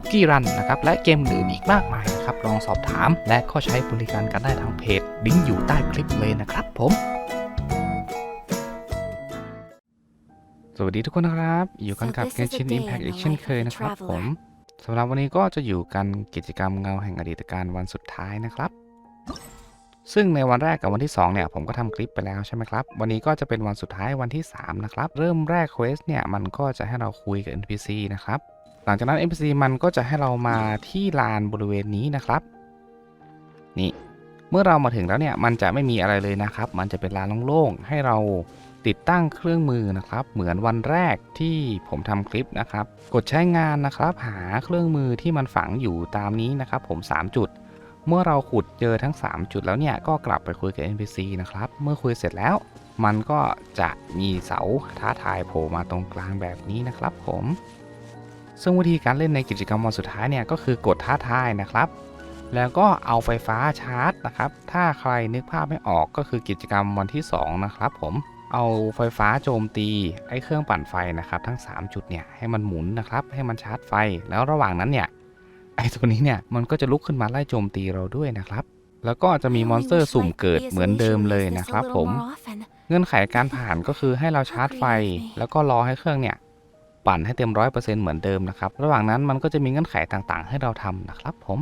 คุกกี้รันนะครับและเกมอื่นอีกมากมายนะครับลองสอบถาม และก็ใช้บริการกันได้ทางเพจลิงก์อยู่ใต้คลิปเลยนะครับผมสวัสดีทุกคนนะครับ อยู่กันกับ So this เกม is a ชิน day in Impact the อีกเช่น life of เคย a นะครับ traveler ผมสำหรับวันนี้ก็จะอยู่กันกิจกรรมเงาแห่งอดีตการวันสุดท้ายนะครับ ซึ่งในวันแรกกับวันที่ 2 เนี่ย ผมก็ทำคลิปไปแล้วใช่ไหมครับ วันนี้ก็จะเป็นวันสุดท้ายวันที่ 3 นะครับ เริ่มแรกเควสเนี่ย มันก็จะให้เราคุยกับ NPC นะครับ หลังจากนั้น NPC มันก็จะให้เรามาที่ลานบริเวณนี้นะครับ นี่เมื่อเรามาถึงแล้วเนี่ยมันจะไม่มีอะไรเลยนะครับ มันจะเป็นลานโล่งๆให้เราติดตั้งเครื่องมือนะครับ เหมือนวันแรกที่ผมทำคลิปนะครับ กดใช้งานนะครับหาเครื่องมือที่มันฝังอยู่ตามนี้นะครับ ผม 3 จุด เมื่อเราขุดเจอทั้ง 3 จุดแล้วเนี่ยก็กลับไปคุยกับ NPC นะครับ เมื่อคุยเสร็จแล้ว มันก็จะมีเสาท้าทายโผล่มาตรงกลางแบบนี้นะครับ ผม ซึ่งวิธีการเล่นในกิจกรรมวันสุดท้ายเนี่ยก็คือกดท้าทายนะครับ แล้วก็เอาไฟฟ้าชาร์จนะครับ ถ้าใครนึกภาพไม่ออกก็คือกิจกรรมวันที่ 2 นะครับผมเอาไฟฟ้าโจมตีไอ้เครื่องปั่นไฟนะครับทั้ง 3 จุดเนี่ยให้มันหมุนนะครับให้มันชาร์จไฟ แล้วระหว่างนั้นเนี่ยไอ้ตัวนี้เนี่ยมันก็จะลุกขึ้นมาไล่โจมตีเราด้วยนะครับ แล้วก็จะมีมอนสเตอร์สุ่มเกิดเหมือนเดิมเลยนะครับผม เงื่อนไขการผ่านก็คือให้เราชาร์จไฟ แล้วก็รอให้เครื่องเนี่ย ปั่นให้เต็มร้อยเปอร์เซ็นต์เหมือนเดิมนะครับ ระหว่างนั้นมันก็จะมีเงื่อนไขต่างๆ ให้เราทำนะครับผม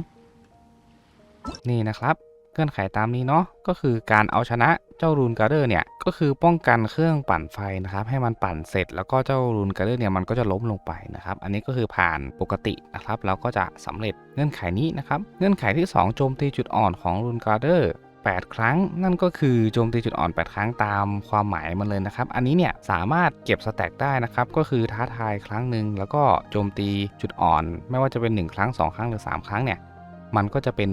นี่นะครับเงื่อนไขตามนี้เนาะก็คือการเอาชนะเจ้ารูนการ์เดอร์เนี่ยก็คือป้องกันเครื่องปั่นไฟนะครับ ให้มันปั่นเสร็จแล้วก็เจ้ารูนการ์เดอร์เนี่ยมันก็จะล้มลงไปนะครับ อันนี้ก็คือผ่านปกตินะครับแล้วก็จะสำเร็จเงื่อนไขนี้นะครับ เงื่อนไขที่ 2 โจมตีจุดอ่อนของรูนการ์เดอร์ 8 ครั้ง นั่นก็คือโจมตีจุดอ่อน 8 ครั้งตามความหมายมันเลยนะครับ อันนี้เนี่ยสามารถเก็บสแต็กได้นะครับ ก็คือท้าทายครั้งหนึ่งแล้วก็โจมตีจุดอ่อน ไม่ว่าจะเป็น 1 ครั้ง 2 ครั้งหรือ 3 ครั้งเนี่ย มันก็จะเป็น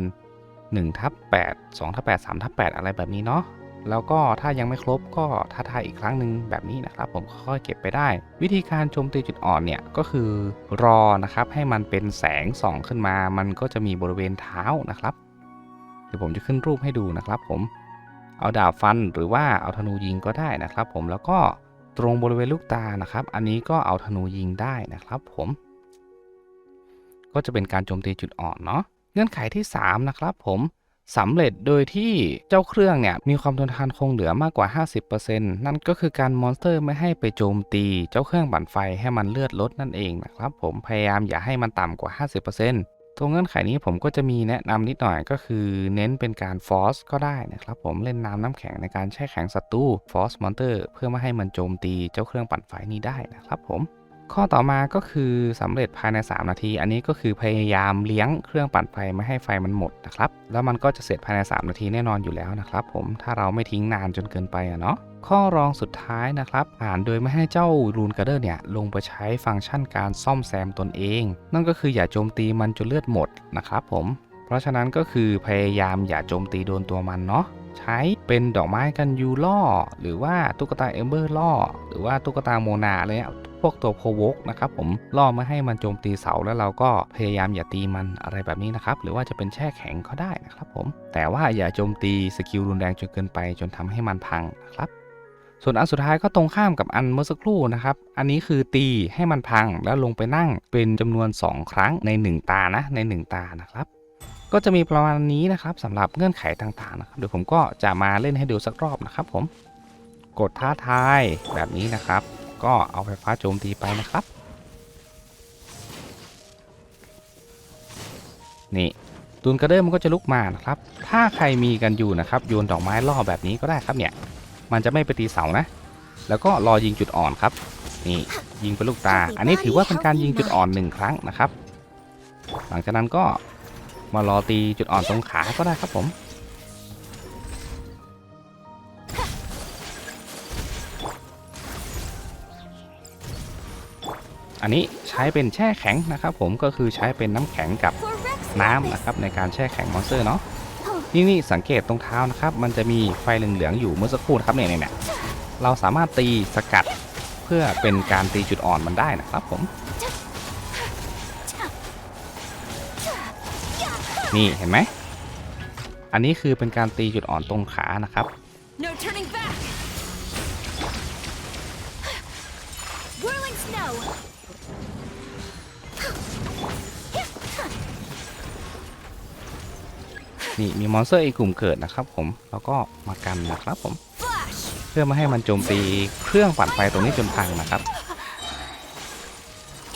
1ทับ8 2ทับ8 3ทับ8อะไรแบบนี้เนาะแล้วก็ถ้ายังไม่ครบก็ท้าทายอีกครั้งหนึ่งแบบนี้นะครับผมค่อยเก็บไปได้ วิธีการโจมตีจุดอ่อนเนี่ยก็คือรอนะครับให้มันเป็นแสงส่องขึ้นมา มันก็จะมีบริเวณเท้านะครับ ดี๋ยวผมจะขึ้นรูปให้ดูนะครับ ผมเอาดาบฟันหรือว่าเอาธนูยิงก็ได้นะครับ ผมแล้วก็ตรงบริเวณลูกตานะครับ อันนี้ก็เอาธนูยิงได้นะครับ ผม ก็จะเป็นการโจมตีจุดอ่อนเนาะเงื่อนไขที่ 3 นะครับ ผมสำเร็จโดยที่เจ้าเครื่องเนี่ยมีความทนทานคงเหลือมากกว่า 50%นั่นก็คือการมอนสเตอร์ไม่ให้ไปโจมตี เจ้าเครื่องปั่นไฟให้มันเลือดลดนั่นเองนะครับ ผมพยายามอย่าให้มันต่ำกว่า 50% ตรงเงื่อนไขนี้ผมก็จะมีแนะนำนิดหน่อยก็คือ เน้นเป็นการฟอสก็ได้นะครับผมเล่นน้ำน้ำแข็งในการแช่แข็งศัตรูฟอสมอนเตอร์ เพื่อไม่ให้มันโจมตีเจ้าเครื่องปั่นไฟนี้ได้นะครับผม ข้อต่อมาก็คือสำเร็จภายใน 3 นาที อันนี้ก็คือพยายามเลี้ยงเครื่องปั่นไฟไม่ให้ไฟมันหมดนะครับ แล้วมันก็จะเสร็จภายใน 3 นาทีแน่นอนอยู่แล้วนะครับ ผมถ้าเราไม่ทิ้งนานจนเกินไปอะเนาะข้อรองสุดท้ายนะครับ อ่านโดยไม่ให้เจ้ารูนการ์เดอร์เนี่ยลงไปใช้ฟังก์ชันการซ่อมแซมตนเอง นั่นก็คืออย่าโจมตีมันจนเลือดหมดนะครับผมเพราะฉะนั้นก็คือพยายามอย่าโจมตีโดนตัวมันเนาะใช้เป็นดอกไม้กันยูล่อ หรือว่าตุ๊กตาเอมเบอร์ล่อ หรือว่าตุ๊กตาโมนาอะไรเนี่ย พวกตัวโพวกนะครับผมล่อไม่ให้มันโจมตีเสาแล้วเราก็พยายามอย่าตีมันอะไรแบบนี้นะครับ หรือว่าจะเป็นแช่แข็งก็ได้นะครับผม แต่ว่าอย่าโจมตีสกิลรุนแรงจนเกินไป จนทำให้มันพังนะครับส่วนอันสุดท้ายก็ตรงข้ามกับอันเมื่อสักครู่นะครับ อันนี้คือตีให้มันพังแล้วลงไปนั่งเป็นจำนวน 2 ครั้งใน 1 ตานะใน 1 ตานะครับ ก็จะมีประมาณนี้นะครับสำหรับเงื่อนไขต่างๆนะครับเดี๋ยวผมก็จะมาเล่นให้ดูสักรอบนะครับผม กดท้าทายแบบนี้นะครับ ก็เอาไฟฟ้าโจมตีไปนะครับ นี่ตูนกระเดิมมันก็จะลุกมานะครับ ถ้าใครมีกันอยู่นะครับโยนดอกไม้ล่อแบบนี้ก็ได้ครับเนี่ย มันจะไม่ไปตีเสานะ แล้วก็รอยิงจุดอ่อนครับ นี่ยิงเป็นลูกตา อันนี้ถือว่าเป็นการยิงจุดอ่อนหนึ่งครั้งนะครับ หลังจากนั้นก็มารอตีจุดอ่อนตรงขาก็ได้ครับผม อันนี้ใช้เป็นแช่แข็งนะครับผมก็คือใช้เป็นน้ำแข็งกับน้ำนะครับในการแช่แข็งมอนสเตอร์เนาะนี่นี่สังเกตตรงเท้านะครับ มันจะมีไฟเหลืองๆอยู่เมื่อสักครู่นครับเนี่ยเนี่ยเนี่ยเราสามารถตีสกัดเพื่อเป็นการตีจุดอ่อนมันได้นะครับผม นี่เห็นไหม อันนี้คือเป็นการตีจุดอ่อนตรงขานะครับ No turning back! Whirling snow! นี่มีมอนสเตอร์อีกกลุ่มเกิดนะครับผมแล้วก็มากันนะครับผม Flash! เพื่อไม่ให้มันโจมตีเครื่องปั่นไฟตรงนี้จนพังนะครับ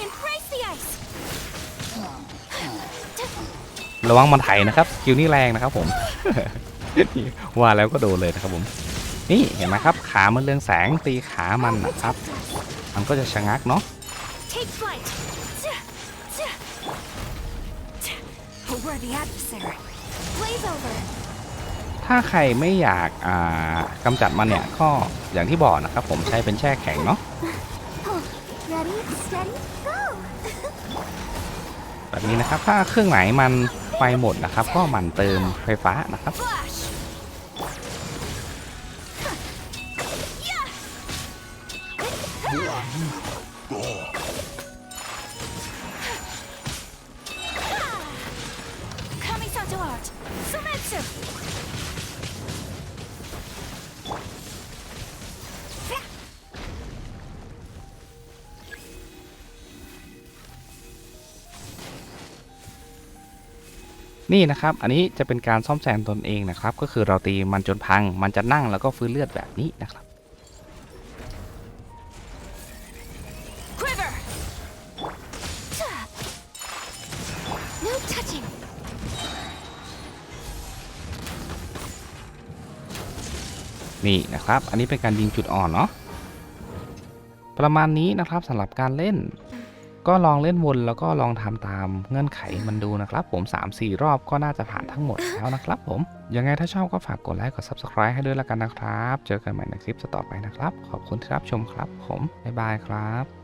Embrace the ice! ระวังมันไถนะครับสกิลนี่แรงนะครับผมว่าแล้วก็โดนเลยนะครับผม นี่เห็นไหมครับ ขามันเรืองแสงตีขามันนะครับ มันก็จะชะงักเนาะ Take flight! A worthy adversary. Blaze over! ถ้าใครไม่อยากอ่ากำจัดมันเนี่ยก็อย่างที่บอกนะครับ ผมใช้เป็นแช่แข็งเนาะ Ready, steady, go! แบบนี้นะครับถ้าเครื่องไหนมันไฟหมดนะครับ ก็หมั่นเติมไฟฟ้านะครับ Flash! Kamisato art! Sumetsu! นี่นะครับ อันนี้จะเป็นการซ่อมแซมตนเองนะครับ ก็คือเราตีมันจนพัง มันจะนั่งแล้วก็ฟื้นเลือดแบบนี้นะครับ นี่นะครับ อันนี้เป็นการยิงจุดอ่อนเนาะประมาณนี้นะครับสำหรับการเล่น ก็ลองเล่นวนแล้วก็ลองทำตามเงื่อนไขมันดูนะครับ ผม 3-4 รอบก็น่าจะผ่านทั้งหมดแล้วนะครับผม ยังไงถ้าชอบก็ฝากกดไลค์กด Subscribe ให้ด้วยละกันนะครับ เจอกันใหม่ในคลิปต่อไปนะครับ ขอบคุณที่รับชมครับ ผมบ๊ายบายครับ